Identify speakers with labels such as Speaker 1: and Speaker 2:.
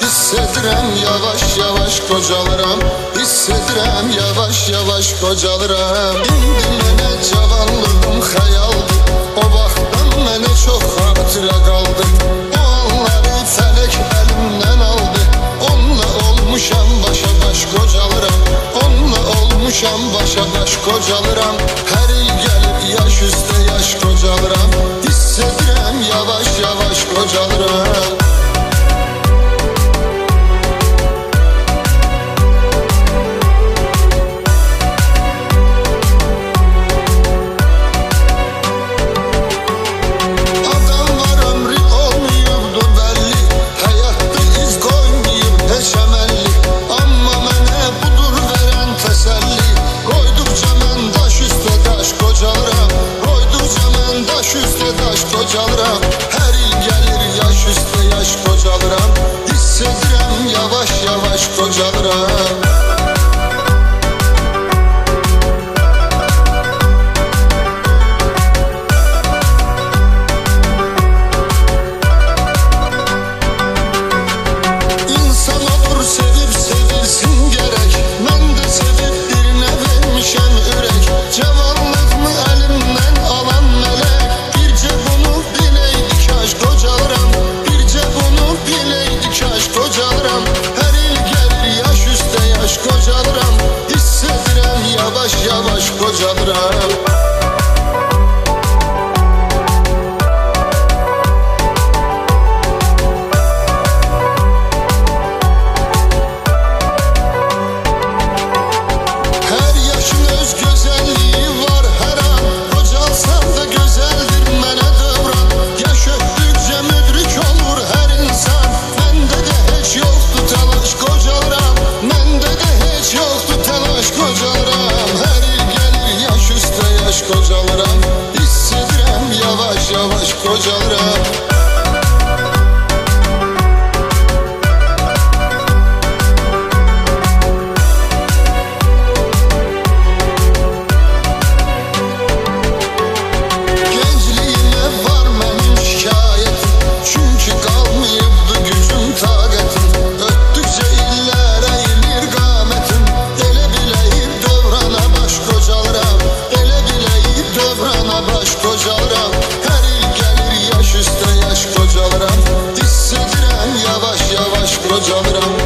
Speaker 1: Hissediram yavaş yavaş kocalıram Hissediram yavaş yavaş kocalıram İndi mənə cavanlığım xəyaldı O vaxtdan mənə çox xatirə qaldı. O anları fələk əlimdən aldı. Onunla olmuşam başa baş qocalıram Onunla olmuşam başa baş qocalıram Hər yavaş kocalıram Hissettim yavaş yavaş kocalıram çadırım kocalara. no